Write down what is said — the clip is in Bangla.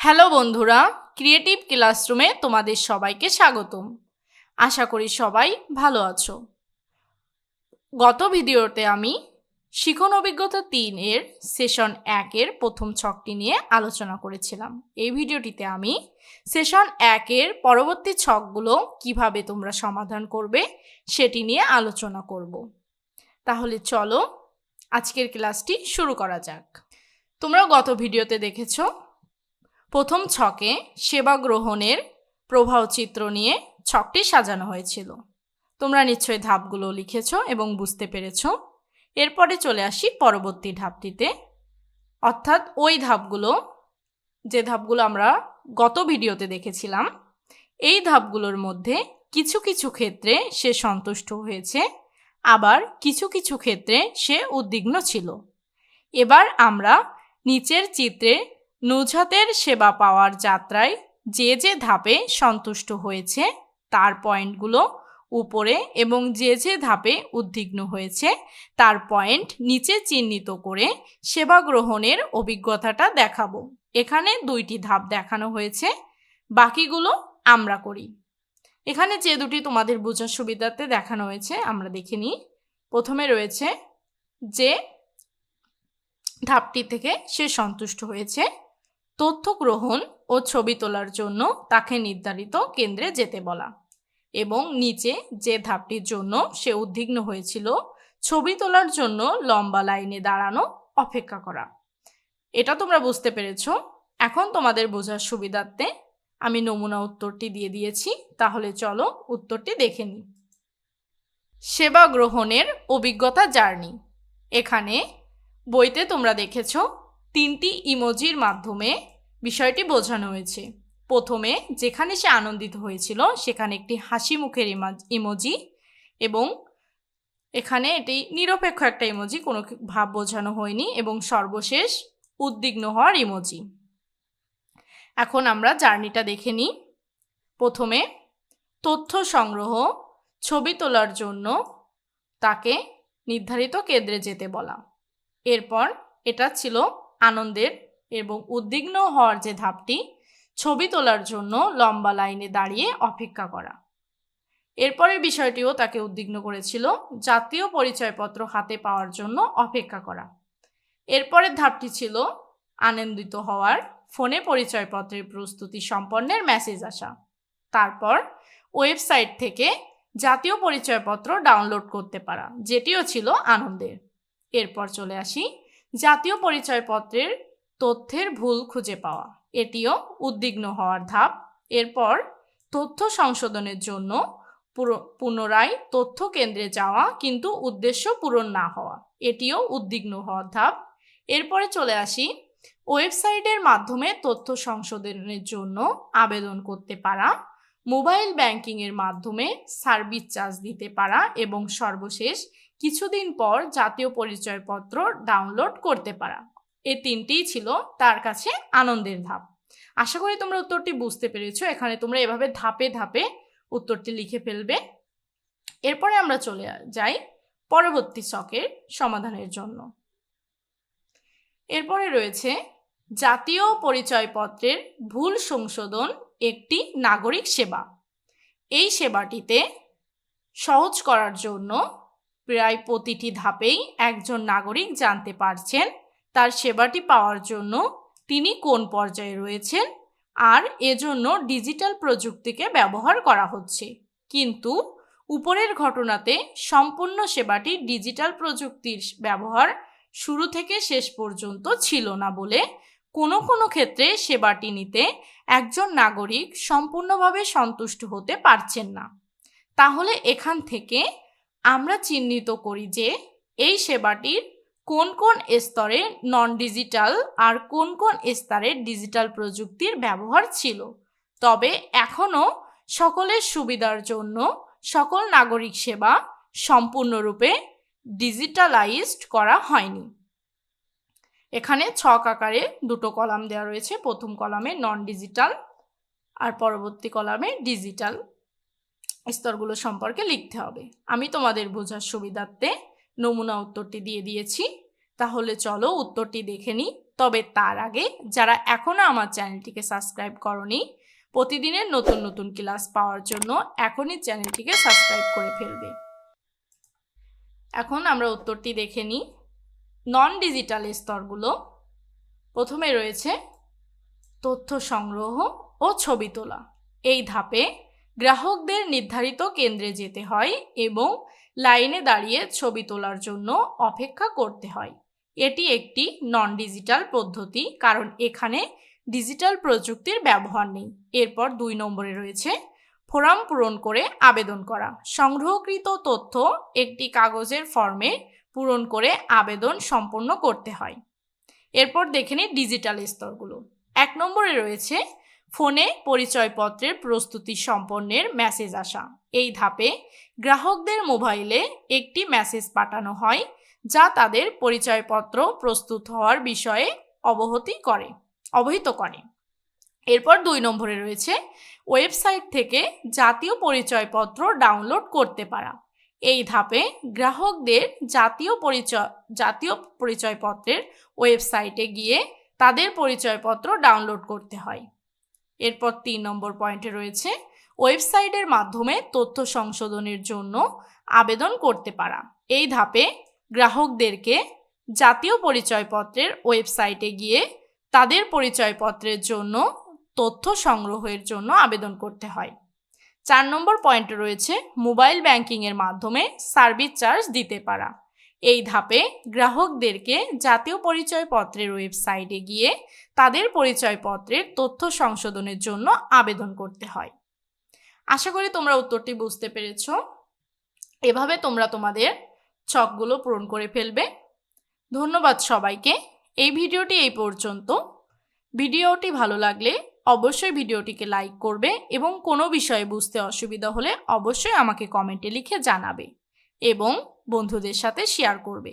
হ্যালো বন্ধুরা ক্রিয়েটিভ ক্লাসরুমে তোমাদের সবাইকে স্বাগতম। আশা করি সবাই ভালো আছো। গত ভিডিওতে আমি শিখন অভিজ্ঞতা তিন এর সেশন একের প্রথম ছকটি নিয়ে আলোচনা করেছিলাম। এই ভিডিওটিতে আমি সেশন একের পরবর্তী ছকগুলো কীভাবে তোমরা সমাধান করবে সেটি নিয়ে আলোচনা করব। তাহলে চলো আজকের ক্লাসটি শুরু করা যাক। তোমরা গত ভিডিওতে দেখেছ প্রথম ছকে সেবা গ্রহণের প্রবাহ চিত্র নিয়ে ছকটি সাজানো হয়েছিল। তোমরা নিশ্চয়ই ধাপগুলো লিখেছ এবং বুঝতে পেরেছ। এরপরে চলে আসি পরবর্তী ধাপটিতে। অর্থাৎ ওই ধাপগুলো, যে ধাপগুলো আমরা গত ভিডিওতে দেখেছিলাম, এই ধাপগুলোর মধ্যে কিছু কিছু ক্ষেত্রে সে সন্তুষ্ট হয়েছে, আবার কিছু কিছু ক্ষেত্রে সে উদ্বিগ্ন ছিল। এবার আমরা নিচের চিত্রে নুজহাতের সেবা পাওয়ার যাত্রায় যে যে ধাপে সন্তুষ্ট হয়েছে, তার পয়েন্টগুলো উপরে এবং যে যে ধাপে উদ্বিগ্ন হয়েছে, তার পয়েন্ট নিচে চিহ্নিত করে সেবা গ্রহণের অভিজ্ঞতাটা দেখাবো। এখানে দুইটি ধাপ দেখানো হয়েছে, বাকিগুলো আমরা করি। এখানে যে দুটি তোমাদের বোঝার সুবিধাতে দেখানো হয়েছে, আমরা দেখে নিই। প্রথমে রয়েছে যে ধাপটি থেকে সে সন্তুষ্ট হয়েছে তথ্য গ্রহণ ও ছবি তোলার জন্য তাকে নির্ধারিত কেন্দ্রে যেতে বলা এবং নিচে যে ধাপটির জন্য সে উদ্বিগ্ন হয়েছিল, ছবি তোলার জন্য লম্বা লাইনে দাঁড়ানো অপেক্ষা করা। এটা তোমরা বুঝতে পেরেছ। এখন তোমাদের বোঝার সুবিধার্থে আমি নমুনা উত্তরটি দিয়ে দিয়েছি। তাহলে চলো উত্তরটি দেখে নিই। সেবা গ্রহণের অভিজ্ঞতা জার্নি। এখানে বইতে তোমরা দেখেছ তিনটি ইমোজির মাধ্যমে বিষয়টি বোঝানো হয়েছে। প্রথমে, যেখানে সে আনন্দিত হয়েছিল, সেখানে একটি হাসি মুখের ইমোজি এবং এখানে এটি নিরপেক্ষ একটা ইমোজি, কোনো ভাব বোঝানো হয়নি এবং সর্বশেষ উদ্বিগ্ন হওয়ার ইমোজি। এখন আমরা জার্নিটা দেখে নিই। প্রথমে, তথ্য সংগ্রহ, ছবি তোলার জন্য তাকে নির্ধারিত কেন্দ্রে যেতে বলা। এরপর এটা ছিল আনন্দের এবং উদ্বিগ্ন হওয়ার যে ধাপটি, ছবি তোলার জন্য লম্বা লাইনে দাঁড়িয়ে অপেক্ষা করা। এরপরের বিষয়টিও তাকে উদ্বিগ্ন করেছিল, জাতীয় পরিচয়পত্র হাতে পাওয়ার জন্য অপেক্ষা করা। এরপরের ধাপটি ছিল আনন্দিত হওয়ার, ফোনে পরিচয়পত্রের প্রস্তুতি সম্পন্নের মেসেজ আসা। তারপর ওয়েবসাইট থেকে জাতীয় পরিচয়পত্র ডাউনলোড করতে পারা, যেটিও ছিল আনন্দের। এরপর চলে আসি জাতীয় পরিচয়পত্রের তথ্যের ভুল খুঁজে পাওয়া। এটিও উদ্বিগ্ন হওয়ার ধাপ। এরপর তথ্য সংশোধনের জন্য পুনরায় তথ্য কেন্দ্রে যাওয়া কিন্তু উদ্দেশ্য পূরণ না হওয়া। এটিও উদ্বিগ্ন হওয়ার ধাপ। এরপরে চলে আসি, ওয়েবসাইটের মাধ্যমে তথ্য সংশোধনের জন্য আবেদন করতে পারা মোবাইল ব্যাংকিংয়ের মাধ্যমে সার্ভিস চার্জ দিতে পারা এবং সর্বশেষ কিছুদিন পর জাতীয় পরিচয়পত্র ডাউনলোড করতে পারা। এই তিনটিই ছিল তার কাছে আনন্দের ধাপ। আশা করি তোমরা উত্তরটি বুঝতে পেরেছ। এখানে তোমরা এভাবে ধাপে ধাপে উত্তরটি লিখে ফেলবে। এরপরে আমরা চলে যাই পরবর্তী শখের সমাধানের জন্য। এরপরে রয়েছে জাতীয় পরিচয়পত্রের ভুল সংশোধন একটি নাগরিক সেবা। এই সেবাটিতে সহজ করার জন্য প্রায় প্রতিটি ধাপেই একজন নাগরিক জানতে পারছেন তার সেবাটি পাওয়ার জন্য তিনি কোন পর্যায়ে রয়েছেন আর এজন্য ডিজিটাল প্রযুক্তিকে ব্যবহার করা হচ্ছে। কিন্তু উপরের ঘটনাতে সম্পূর্ণ সেবাটি ডিজিটাল প্রযুক্তির ব্যবহার শুরু থেকে শেষ পর্যন্ত ছিল না বলে কোনো কোনো ক্ষেত্রে সেবাটি নিতে একজন নাগরিক সম্পূর্ণভাবে সন্তুষ্ট হতে পারছেন না। তাহলে এখান থেকে আমরা চিহ্নিত করি যে এই সেবাটির কোন কোন স্তরে নন ডিজিটাল আর কোন কোন স্তরে ডিজিটাল প্রযুক্তির ব্যবহার ছিল। তবে এখনও সকলের সুবিধার জন্য সকল নাগরিক সেবা সম্পূর্ণরূপে ডিজিটালাইজড করা হয়নি। এখানে ছক আকারে দুটো কলাম দেওয়া রয়েছে। প্রথম কলামে নন ডিজিটাল আর পরবর্তী কলামে ডিজিটাল স্তরগুলো সম্পর্কে লিখতে হবে। আমি তোমাদের বোঝার সুবিধার্থে নমুনা উত্তরটি দিয়ে দিয়েছি। তাহলে চলো উত্তরটি দেখে নিই। তবে তার আগে যারা এখনও আমার চ্যানেলটিকে সাবস্ক্রাইব করনি, প্রতিদিনের নতুন নতুন ক্লাস পাওয়ার জন্য এখনই চ্যানেলটিকে সাবস্ক্রাইব করে ফেলবে। এখন আমরা উত্তরটি দেখে নিই। নন ডিজিটাল স্তরগুলো প্রথমে রয়েছে তথ্য সংগ্রহ ও ছবি তোলা। এই ধাপে গ্রাহকদের নির্ধারিত কেন্দ্রে যেতে হয় এবং লাইনে দাঁড়িয়ে ছবি তোলার জন্য অপেক্ষা করতে হয়। এটি একটি নন ডিজিটাল পদ্ধতি, কারণ এখানে ডিজিটাল প্রযুক্তির ব্যবহার নেই। এরপর দুই নম্বরে রয়েছে ফোরাম পূরণ করে আবেদন করা। সংগ্রহকৃত তথ্য একটি কাগজের ফর্মে পূরণ করে আবেদন সম্পন্ন করতে হয়। এরপর দেখে নিই ডিজিটাল স্তরগুলো। এক নম্বরে রয়েছে ফোনে পরিচয়পত্রের প্রস্তুতি সম্পন্নের মেসেজ আসা। এই ধাপে গ্রাহকদের মোবাইলে একটি মেসেজ পাঠানো হয়, যা তাদের পরিচয়পত্র প্রস্তুত হওয়ার বিষয়ে অবহতি করে, অবহিত করে। এরপর দুই নম্বরে রয়েছে ওয়েবসাইট থেকে জাতীয় পরিচয়পত্র ডাউনলোড করতে পারা। এই ধাপে গ্রাহকদের জাতীয় পরিচয়, জাতীয় পরিচয়পত্রের ওয়েবসাইটে গিয়ে তাদের পরিচয়পত্র ডাউনলোড করতে হয়। এরপর তিন নম্বর পয়েন্টে রয়েছে ওয়েবসাইটের মাধ্যমে তথ্য সংশোধনের জন্য আবেদন করতে পারা। এই ধাপে গ্রাহকদেরকে জাতীয় পরিচয়পত্রের ওয়েবসাইটে গিয়ে তাদের পরিচয়পত্রের জন্য তথ্য সংগ্রহের জন্য আবেদন করতে হয়। চার নম্বর পয়েন্টে রয়েছে মোবাইল ব্যাংকিংয়ের মাধ্যমে সার্ভিস চার্জ দিতে পারা। এই ধাপে গ্রাহকদেরকে জাতীয় পরিচয়পত্রের ওয়েবসাইটে গিয়ে তাদের পরিচয়পত্রের তথ্য সংশোধনের জন্য আবেদন করতে হয়। আশা করি তোমরা উত্তরটি বুঝতে পেরেছ। এভাবে তোমরা তোমাদের ছকগুলো পূরণ করে ফেলবে। ধন্যবাদ সবাইকে। এই ভিডিওটি এই পর্যন্ত। ভিডিওটি ভালো লাগলে অবশ্যই ভিডিওটিকে লাইক করবে এবং কোনো বিষয়ে বুঝতে অসুবিধা হলে অবশ্যই আমাকে কমেন্টে লিখে জানাবে এবং বন্ধুদের সাথে শেয়ার করবে।